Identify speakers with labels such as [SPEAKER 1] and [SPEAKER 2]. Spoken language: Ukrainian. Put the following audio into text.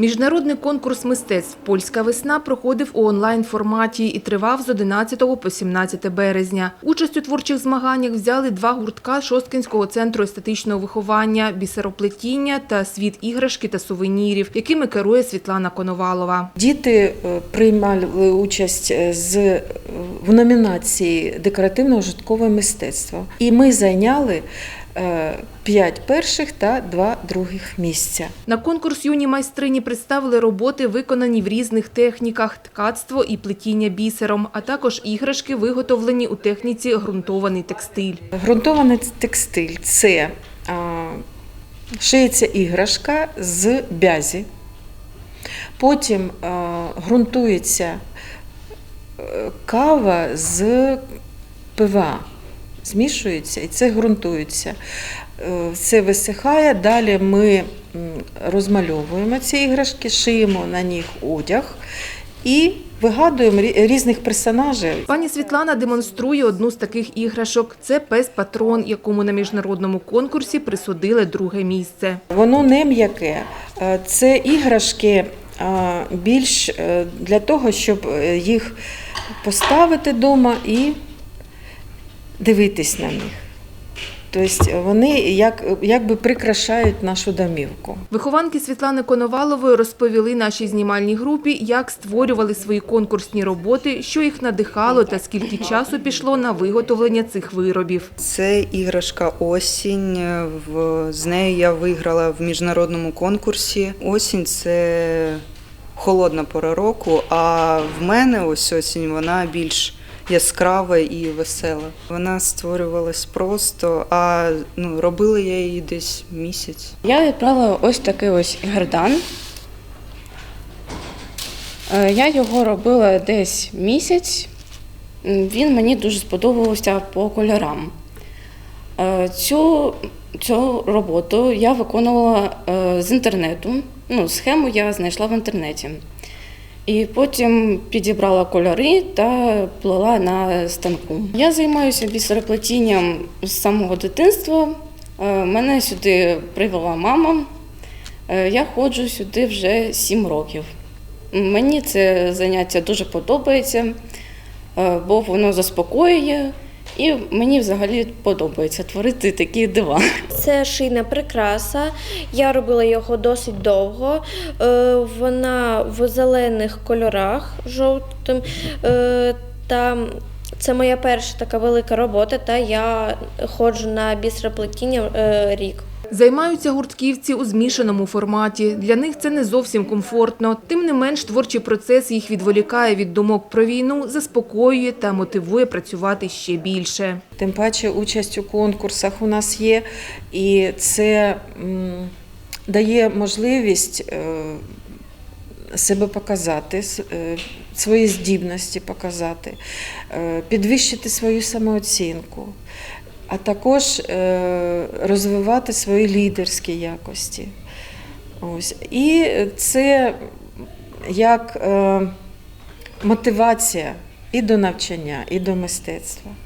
[SPEAKER 1] Міжнародний конкурс мистецтв Польська весна проходив у онлайн форматі і тривав з 11 по 17 березня. Участь у творчих змаганнях взяли два гуртка Шосткинського центру естетичного виховання, бісероплетіння та світ іграшки та сувенірів, якими керує Світлана Коновалова.
[SPEAKER 2] Діти е, приймали участь е, з, е, в номінації декоративно-ужиткове мистецтво. І ми зайняли е, п'ять перших та два других місця.
[SPEAKER 1] На конкурс юні майстрині представили роботи, виконані в різних техніках – ткацтво і плетіння бісером, а також іграшки, виготовлені у техніці ґрунтований текстиль.
[SPEAKER 2] Грунтований текстиль це шиється іграшка з бязі, потім а, ґрунтується е, кава з ПВА. Змішується і це ґрунтується. Е, Це висихає. Далі ми розмальовуємо ці іграшки, шиємо на них одяг і вигадуємо різних персонажів.
[SPEAKER 1] Пані Світлана демонструє одну з таких іграшок. Це пес-патрон, якому на міжнародному конкурсі присудили друге місце.
[SPEAKER 2] Воно не м'яке. Е, Це іграшки е, більш е, для того, щоб їх поставити вдома і дивитись на них. Тобто вони як, якби прикрашають нашу домівку.
[SPEAKER 1] Вихованки Світлани Коновалової розповіли нашій знімальній групі, як створювали свої конкурсні роботи, що їх надихало та скільки часу пішло на виготовлення цих виробів.
[SPEAKER 3] Це іграшка осінь. З нею я виграла в міжнародному конкурсі. Осінь це холодна пора року. А в мене ось осінь вона більш яскрава і весела. Вона створювалась просто, а ну робила я її десь місяць.
[SPEAKER 4] Я відправила ось такий ось гердан. Е, Я його робила десь місяць. Він мені дуже сподобався по кольорам. Е, Цю, цю роботу я виконувала е, з інтернету. Ну, схему я знайшла в інтернеті. І потім підібрала кольори та плела на станку. Я займаюся бісероплетінням з самого дитинства. Е, Мене сюди привела мама. Е, Я ходжу сюди вже 7 років. Мені це заняття дуже подобається, е, бо воно заспокоює, і мені взагалі подобається творити такі дива.
[SPEAKER 5] Це шийна прикраса. Я робила його досить довго. Е, Вона в зелених кольорах жовтим. Е, Та це моя перша така велика робота, та я ходжу на бісероплетіння е, рік.
[SPEAKER 1] Займаються гуртківці у змішаному форматі. Для них це не зовсім комфортно. Тим не менш, творчий процес їх відволікає від думок про війну, заспокоює та мотивує працювати ще більше.
[SPEAKER 2] Тим паче участь у конкурсах у нас є, і це дає можливість е, себе показати, е, свої здібності показати, е, підвищити свою самооцінку, а також е, розвивати свої лідерські якості. Ось. І це як е, мотивація і до навчання, і до мистецтва.